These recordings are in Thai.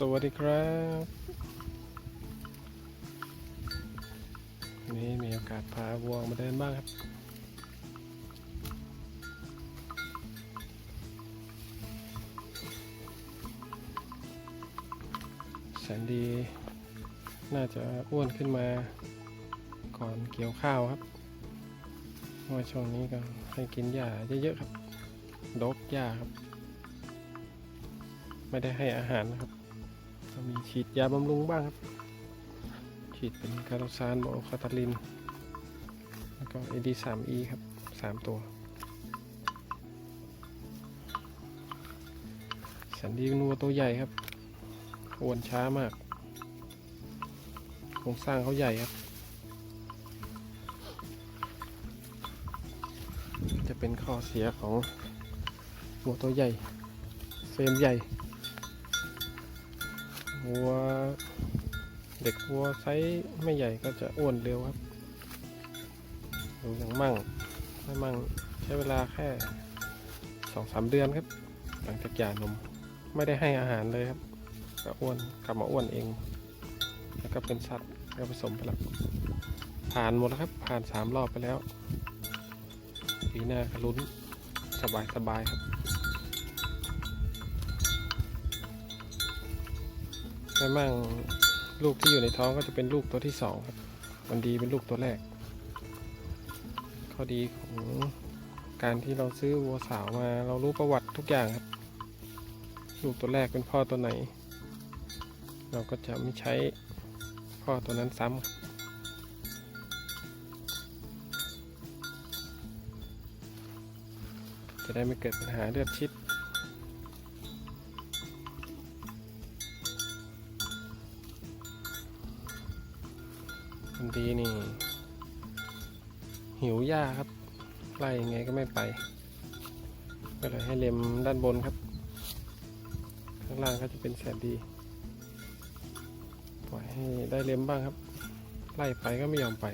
สวัสดีครับ นี่มีโอกาสพาวัวมาเดินบ้างครับแสนดี น่าจะอ้วนขึ้นมาก่อนเกี่ยวข้าวครับเพราะว่าช่วงนี้ก็ให้กินหญ้าเยอะๆครับ ดกหญ้าครับ ไม่ได้ให้อาหารนะครับ ก็มีฉีดยาบำรุงบ้างครับ ฉีดเป็นคาร์โรซานโบคาตาลิน แล้วก็เอดีสามอีครับสามตัวแสนดีนัวตัวใหญ่ครับอ้วนช้ามากโครงสร้างเขาใหญ่ครับ จะเป็นข้อเสียของวัวตัวใหญ่ เฟรมใหญ่ วัว เด็กวัวไซส์ไม่ใหญ่ก็จะอ้วนเร็วครับอย่างมั่งไม่มั่งใช้เวลาแค่สองสามเดือนครับ หลังจากหย่านมไม่ได้ให้อาหารเลยครับก็อ้วนกลับมาอ้วนเอง แล้วก็เป็นสัตว์ก็ผสมไปแล้วผ่านหมดแล้วครับ ผ่านสามรอบไปแล้วปีหน้าก็ลุ้นสบายสบายครับ แม่มั่งลูกที่อยู่ในท้องก็จะเป็นลูกตัวที่สองครับวันดีเป็นลูกตัวแรก ข้อดีของการที่เราซื้อวัวสาวมาเรารู้ประวัติทุกอย่างครับ ลูกตัวแรกเป็นพ่อตัวไหน เราก็จะไม่ใช้พ่อตัวนั้นซ้ำจะได้ไม่เกิดปัญหาเลือดชิด ดีนี่ หิวหญ้าครับ ไล่ยังไงก็ไม่ไป ก็เลยให้เล็มด้านบนครับ ข้างล่างก็จะเป็นแสนดี ปล่อยให้ได้เล็มบ้างครับ ไล่ไปก็ไม่ยอมไป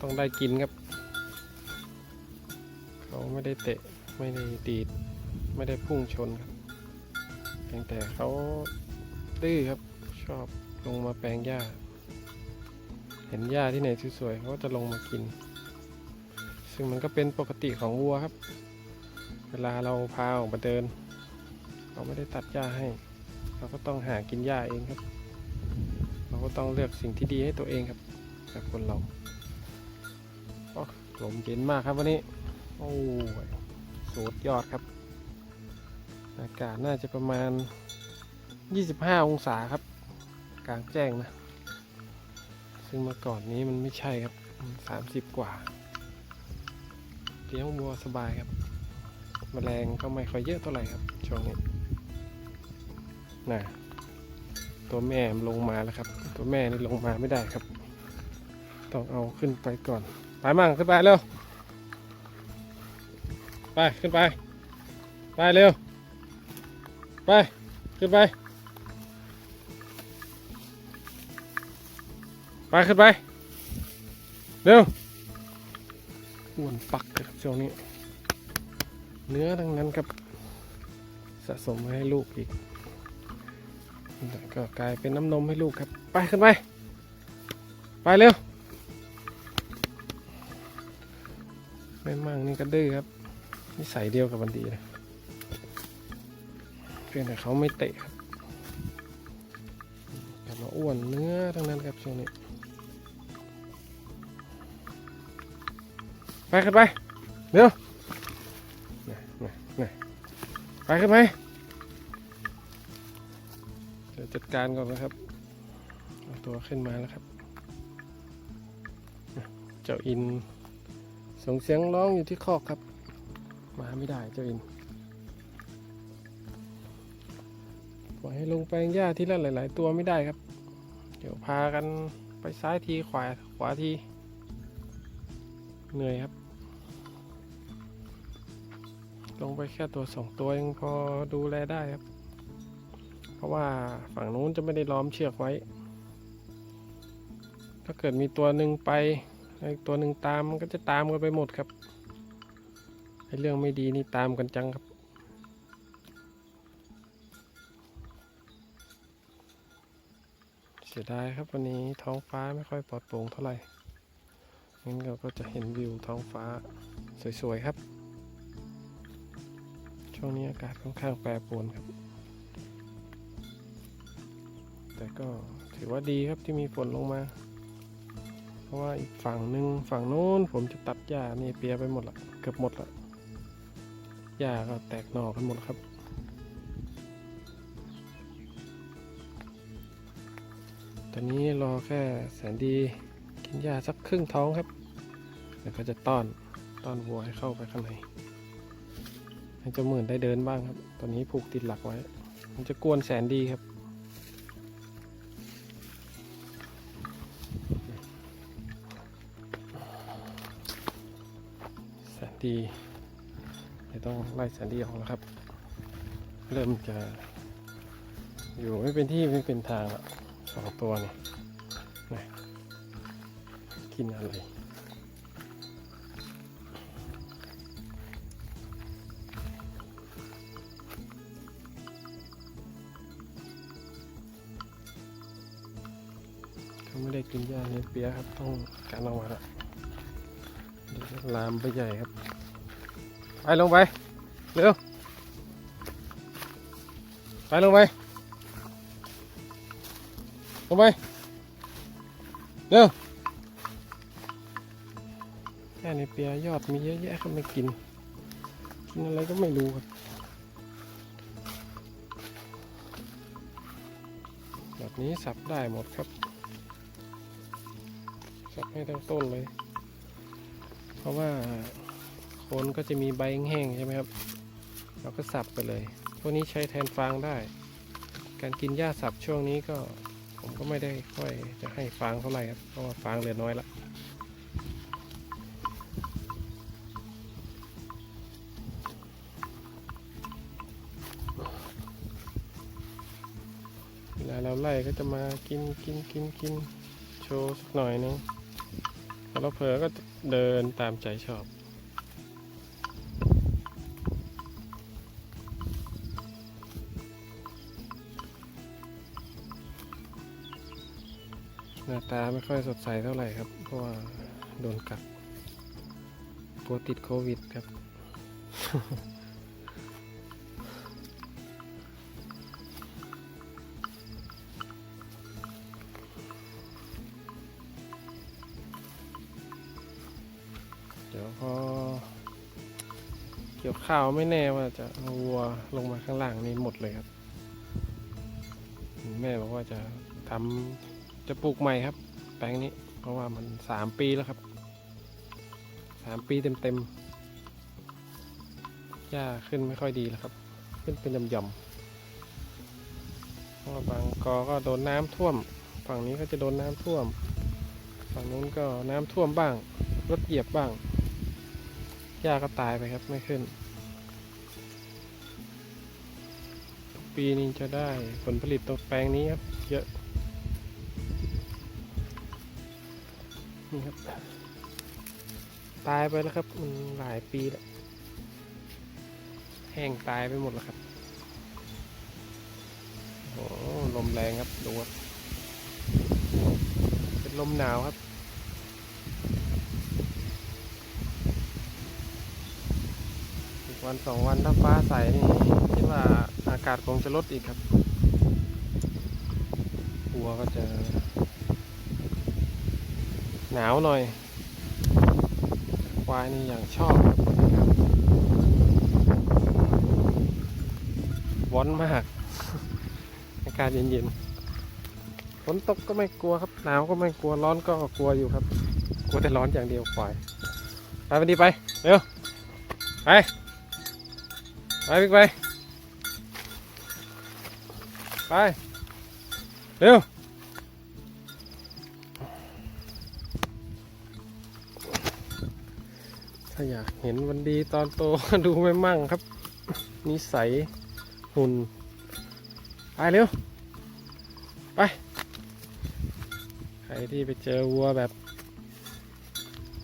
ต้องได้กินครับ เขาไม่ได้เตะ ไม่ได้ดีด ไม่ได้พุ่งชนครับเพียงแต่เขาดื้อครับชอบลงมาแปลงหญ้า เห็นหญ้าที่ไหนสวยๆเขาก็จะลงมากิน ซึ่งมันก็เป็นปกติของวัวครับ เวลาเราพาออกมาเดินเราไม่ได้ตัดหญ้าให้ เราก็ต้องหากินหญ้าเองครับ เราก็ต้องเลือกสิ่งที่ดีให้ตัวเองครับแบบคนเราโอ้ลมเย็นมากครับวันนี้ โอ้ยสุดยอดครับ อากาศน่าจะประมาณ 25 องศาครับ กลางแจ้งนะ ซึ่งเมื่อก่อนนี้มันไม่ใช่ครับสามสิบกว่าเลี้ยงวัวสบายครับแมลงก็ไม่ค่อยเยอะเท่าไหร่ครับช่วงนี้น่ะตัวแม่ลงมาแล้วครับ ตัวแม่นี่ลงมาไม่ได้ครับ ต้องเอาขึ้นไปก่อนไปมั่งขึ้นไปเร็วไปขึ้นไป ไปเร็ว ไป ขึ้นไป ไปขึ้นไป เร็วอ้วนปักครับช่วงนี้ เนื้อทั้งนั้นครับ สะสมไว้ให้ลูกอีกแล้วก็กลายเป็นน้ำนมให้ลูกครับ ไปขึ้นไป ไปเร็วแม่มั่งนี่ก็ดื้อครับนิสัยเดียวกับวันดีเลยเพียงแต่เขาไม่เตะครับแต่มาอ้วนเนื้อทั้งนั้นครับช่วงนี้ ไปขึ้นไปเร็วน่ะน่ะน่ะไปขึ้นไปเดี๋ยวจัดการก่อนนะครับเอาตัวขึ้นมาแล้วครับน่ะเจ้าอินส่งเสียงร้องอยู่ที่คอกครับ มาไม่ได้เจ้าอินปล่อยให้ลงแปลงหญ้าที่ละหลาย ๆ ตัวไม่ได้ครับ เดี๋ยวพากันไปซ้ายทีขวาขวาที เหนื่อยครับ ลงไปแค่ตัวสองตัวยังพอดูแลได้ครับ เพราะว่าฝั่งนู้นจะไม่ได้ล้อมเชือกไว้ ถ้าเกิดมีตัวหนึ่งไปอีกตัวหนึ่งตามมันก็จะตามกันไปหมดครับไอ้เรื่องไม่ดีนี่ตามกันจังครับเสียดายครับวันนี้ท้องฟ้าไม่ค่อยปลอดโปร่งเท่าไหร่ งั้นเราก็จะเห็นวิวท้องฟ้าสวย ๆ ครับ ช่วงนี้อากาศค่อนข้างแปรปรวนครับ แต่ก็ถือว่าดีครับที่มีฝนลงมา เพราะว่าอีกฝั่งหนึ่งฝั่งโน้นผมจะตัดหญ้านี่เปียไปหมดละเกือบหมดละหญ้าก็แตกหน่อกันหมดครับตอนนี้รอแค่แสนดี กินหญ้าสักครึ่งท้องครับเดี๋ยวก็จะต้อนต้อนวัวให้เข้าไปข้างในให้เจ้าหมื่นได้เดินบ้างครับ ตอนนี้ผูกติดหลักไว้ มันจะกวนแสนดีครับ แสนดีเดี๋ยวต้องไล่แสนดีออกแล้วครับ เริ่มจะอยู่ไม่เป็นที่ไม่เป็นทางละสองตัวนี่ินอะไรเขาไม่ได้กินหญ้าในเปียครับ ต้องการออกมาละเดี๋ยวลามไปใหญ่ครับ ไปลงไป เร็ว ไปลงไป ลงไป เร็ว ในเปียยอดมีเยอะแยะครับไม่กิน กินอะไรก็ไม่รู้ครับแบบนี้สับได้หมดครับ สับให้ทั้งต้นเลย เพราะว่าโคนก็จะมีใบแห้งใช่ไหมครับ เราก็สับไปเลย พวกนี้ใช้แทนฟางได้ การกินหญ้าสับช่วงนี้ก็ ผมก็ไม่ได้ค่อยจะให้ฟางเท่าไหร่ครับ เพราะว่าฟางเหลือน้อยละ เวลาเราไล่ก็จะมากินกินกินกินโชว์สักหน่อยนึงพอเราเผลอก็เดินตามใจชอบหน้าตาไม่ค่อยสดใสเท่าไหร่ครับ เพราะว่าโดนกัดกลัวติดโควิดครับ เดี๋ยวพอเกี่ยวข้าวไม่แน่ว่าจะเอาวัวลงมาข้างล่างนี้หมดเลยครับ แม่บอกว่าจะทำจะปลูกใหม่ครับ แปลงนี้ เพราะว่ามันสามปีแล้วครับสามปีเต็มๆหญ้าขึ้นไม่ค่อยดีแล้วครับ ขึ้นเป็นหย่อมๆเพราะบางกอก็โดนน้ำท่วม ฝั่งนี้ก็จะโดนน้ำท่วม ฝั่งนู้นก็น้ำท่วมบ้าง รถเหยียบบ้าง หญ้าก็ตายไปครับไม่ขึ้นทุกปีนี้จะได้ผลผลิตตรงแปลงนี้ครับ เยอะ นี่ครับ ตายไปแล้วครับมันหลายปีแล้ว แห้งตายไปหมดแล้วครับ โอ้ลมแรงครับดูครับเป็นลมหนาวครับ อีก วันสองวันถ้าฟ้าใสนี่คิดว่าอากาศคงจะลดอีกครับวัวก็จะ หนาวหน่อยควายนี่อย่างชอบครับวอนมาก อากาศเย็นๆฝนตกก็ไม่กลัวครับ หนาวก็ไม่กลัวร้อนก็กลัวอยู่ครับ กลัวแต่ร้อนอย่างเดียวควายไปไปดีไป เร็ว ไป ไปบิ๊กไป ไป เร็วถ้าอยากเห็นวันดีตอนโต ดูไม่มั่งครับ นิสัยหุ่น ไปเร็ว ไป ใครที่ไปเจอวัวแบบ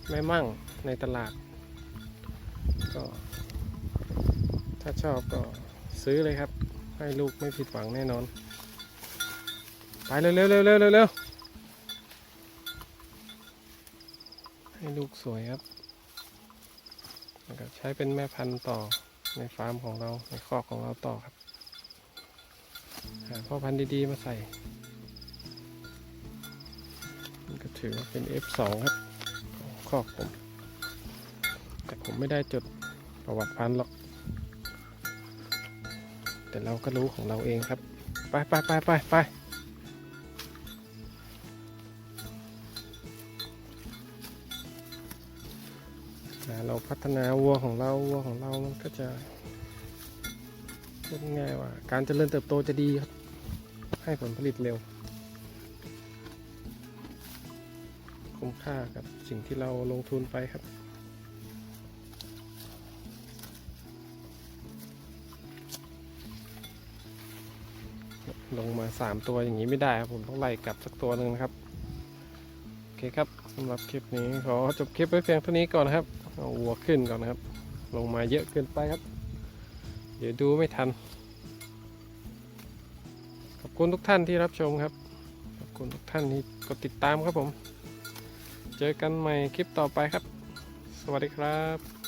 ไม่มั่งในตลาด ถ้าชอบก็ซื้อเลยครับ ให้ลูกไม่ผิดหวังแน่นอน ไปเร็วเร็วเร็วเร็วเร็วเร็วให้ลูกสวยครับใช้เป็นแม่พันธุ์ต่อในฟาร์มของเราในคอกของเราต่อครับหาพ่อพันธุ์ดีๆมาใส่ก็ถือว่าเป็น F2 ครับของคอกผม แต่ผมไม่ได้จดประวัติพันธุ์หรอก แต่เราก็รู้ของเราเองครับ ไปไปไปไปไปเราพัฒนาวัวของเราวัวของเรามันก็จะพูดง่ายว่า การเจริญเติบโตจะดีครับให้ผลผลิตเร็ว คุ้มค่ากับสิ่งที่เราลงทุนไปครับ ลงมา 3 ตัวอย่างนี้ไม่ได้ครับผมต้องไล่กลับสักตัวหนึ่งนะครับ โอเคครับสำหรับคลิปนี้ขอจบคลิปไว้เพียงเท่านี้ก่อนนะครับเอาวัวขึ้นก่อนนะครับ ลงมาเยอะเกินไปครับ เดี๋ยวดูไม่ทัน ขอบคุณทุกท่านที่รับชมครับ ขอบคุณทุกท่านที่กดติดตามครับผม เจอกันใหม่คลิปต่อไปครับ สวัสดีครับ